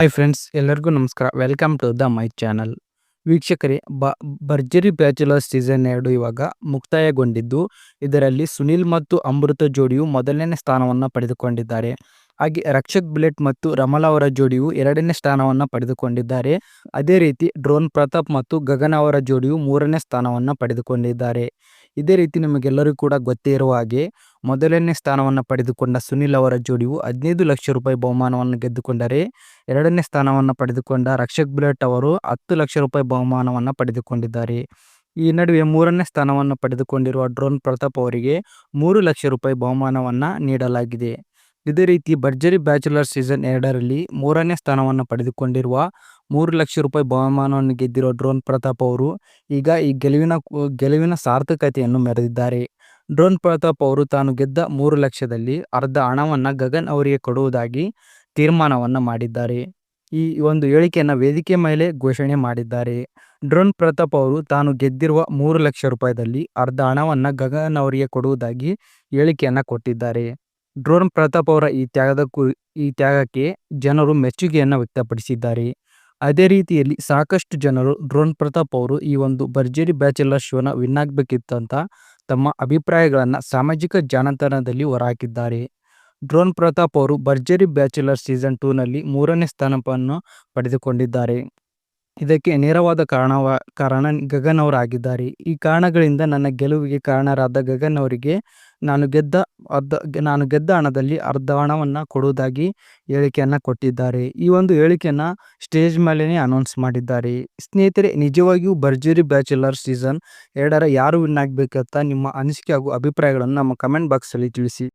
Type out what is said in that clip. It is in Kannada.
ಹಾಯ್ ಫ್ರೆಂಡ್ಸ್ ಎಲ್ಲರಿಗೂ ನಮಸ್ಕಾರ. Welcome to the my channel ವೀಕ್ಷಕರೇ, ಬ, ಭರ್ಜರಿ ಬ್ಯಾಚುಲರ್ ಸೀಸನ್ ಎರಡು ಇವಾಗ ಮುಕ್ತಾಯಗೊಂಡಿದ್ದು. ಇದರಲ್ಲಿ ಸುನಿಲ್ ಮತ್ತು ಅಮೃತ ಜೋಡಿಯು ಮೊದಲನೇ ಸ್ಥಾನವನ್ನು ಪಡೆದುಕೊಂಡಿದ್ದಾರೆ. ಹಾಗೆ ರಕ್ಷಕ್ ಬುಲೆಟ್ ಮತ್ತು ರಮಲ ಅವರ ಜೋಡಿಯು ಎರಡನೇ ಸ್ಥಾನವನ್ನು ಪಡೆದುಕೊಂಡಿದ್ದಾರೆ. ಅದೇ ರೀತಿ ಡ್ರೋನ್ ಪ್ರತಾಪ್ ಮತ್ತು ಗಗನ ಅವರ ಜೋಡಿಯು ಮೂರನೇ ಸ್ಥಾನವನ್ನು ಪಡೆದುಕೊಂಡಿದ್ದಾರೆ. ಇದೇ ರೀತಿ ನಿಮಗೆಲ್ಲರೂ ಕೂಡ ಗೊತ್ತೇ ಇರುವ ಹಾಗೆ ಮೊದಲನೇ ಸ್ಥಾನವನ್ನು ಪಡೆದುಕೊಂಡ ಸುನಿಲ್ ಅವರ ಜೋಡಿಯು ಹದಿನೈದು ಲಕ್ಷ ರೂಪಾಯಿ ಬಹುಮಾನವನ್ನು ಗೆದ್ದುಕೊಂಡರೆ ಎರಡನೇ ಸ್ಥಾನವನ್ನು ಪಡೆದುಕೊಂಡ ರಕ್ಷಕ್ ಬುಲೆಟ್ ಅವರು ಹತ್ತು ಲಕ್ಷ ರೂಪಾಯಿ ಬಹುಮಾನವನ್ನು ಪಡೆದುಕೊಂಡಿದ್ದಾರೆ. ಈ ನಡುವೆ ಮೂರನೇ ಸ್ಥಾನವನ್ನು ಪಡೆದುಕೊಂಡಿರುವ ಡ್ರೋನ್ ಪ್ರತಾಪ್ ಅವರಿಗೆ ಮೂರು ಲಕ್ಷ ರೂಪಾಯಿ ಬಹುಮಾನವನ್ನು ನೀಡಲಾಗಿದೆ. ಇದೇ ರೀತಿ ಭರ್ಜರಿ ಬ್ಯಾಚುಲರ್ ಸೀಸನ್ ಎರಡರಲ್ಲಿ ಮೂರನೇ ಸ್ಥಾನವನ್ನು ಪಡೆದುಕೊಂಡಿರುವ ಮೂರು ಲಕ್ಷ ರೂಪಾಯಿ ಬಹುಮಾನವನ್ನು ಗೆದ್ದಿರುವ ಡ್ರೋನ್ ಪ್ರತಾಪ್ ಅವರು ಈಗ ಈ ಗೆಲುವಿನ ಗೆಲುವಿನ ಸಾರ್ಥಕತೆಯನ್ನು ಮೆರೆದಿದ್ದಾರೆ. ಡ್ರೋನ್ ಪ್ರತಾಪ್ ಅವರು ತಾನು ಗೆದ್ದ ಮೂರು ಲಕ್ಷದಲ್ಲಿ ಅರ್ಧ ಹಣವನ್ನು ಗಗನ್ ಅವರಿಗೆ ಕೊಡುವುದಾಗಿ ತೀರ್ಮಾನವನ್ನು ಮಾಡಿದ್ದಾರೆ. ಈ ಒಂದು ಹೇಳಿಕೆಯನ್ನು ವೇದಿಕೆ ಮೇಲೆ ಘೋಷಣೆ ಮಾಡಿದ್ದಾರೆ. ಡ್ರೋನ್ ಪ್ರತಾಪ್ ಅವರು ತಾನು ಗೆದ್ದಿರುವ ಮೂರು ಲಕ್ಷ ರೂಪಾಯಿದಲ್ಲಿ ಅರ್ಧ ಹಣವನ್ನು ಗಗನ್ ಅವರಿಗೆ ಕೊಡುವುದಾಗಿ ಹೇಳಿಕೆಯನ್ನು ಕೊಟ್ಟಿದ್ದಾರೆ. ಡ್ರೋನ್ ಪ್ರತಾಪ್ ಅವರ ಈ ತ್ಯಾಗದ ಈ ತ್ಯಾಗಕ್ಕೆ ಜನರು ಮೆಚ್ಚುಗೆಯನ್ನು ವ್ಯಕ್ತಪಡಿಸಿದ್ದಾರೆ. ಅದೇ ರೀತಿಯಲ್ಲಿ ಸಾಕಷ್ಟು ಜನರು ಡ್ರೋನ್ ಪ್ರತಾಪ್ ಅವರು ಈ ಒಂದು ಭರ್ಜರಿ ಬ್ಯಾಚುಲರ್ ಶೋನ ವಿನ್ ಆಗಬೇಕಿತ್ತಂತ ತಮ್ಮ ಅಭಿಪ್ರಾಯಗಳನ್ನು ಸಾಮಾಜಿಕ ಜಾಲತಾಣದಲ್ಲಿ ಹೊರಹಾಕಿದ್ದಾರೆ. ಡ್ರೋನ್ ಪ್ರತಾಪ್ ಅವರು ಭರ್ಜರಿ ಬ್ಯಾಚುಲರ್ ಸೀಸನ್ ಟೂನಲ್ಲಿ ಮೂರನೇ ಸ್ಥಾನವನ್ನು ಪಡೆದುಕೊಂಡಿದ್ದಾರೆ. ಇದಕ್ಕೆ ನೇರವಾದ ಕಾರಣವ, ಕಾರಣ ಗಗನ್ ಅವರಾಗಿದ್ದಾರೆ. ಈ ಕಾರಣಗಳಿಂದ ನನ್ನ ಗೆಲುವಿಗೆ ಕಾರಣರಾದ ಗಗನ್ ಅವರಿಗೆ ನಾನು ಗೆದ್ದ ಅರ್ಧ, ನಾನು ಗೆದ್ದ ಹಣದಲ್ಲಿ ಅರ್ಧ ಹಣವನ್ನು ಕೊಡುವುದಾಗಿ ಹೇಳಿಕೆಯನ್ನು ಕೊಟ್ಟಿದ್ದಾರೆ. ಈ ಒಂದು ಹೇಳಿಕೆಯನ್ನು ಸ್ಟೇಜ್ ಮೇಲೇ ಅನೌನ್ಸ್ ಮಾಡಿದ್ದಾರೆ. ಸ್ನೇಹಿತರೆ, ನಿಜವಾಗಿಯೂ ಭರ್ಜರಿ ಬ್ಯಾಚುಲರ್ ಸೀಸನ್ ಎರಡರ ಯಾರು ವಿನ್ ಆಗಬೇಕಂತ ನಿಮ್ಮ ಅನಿಸಿಕೆ ಹಾಗೂ ಅಭಿಪ್ರಾಯಗಳನ್ನು ನಮ್ಮ ಕಮೆಂಟ್ ಬಾಕ್ಸಲ್ಲಿ ತಿಳಿಸಿ.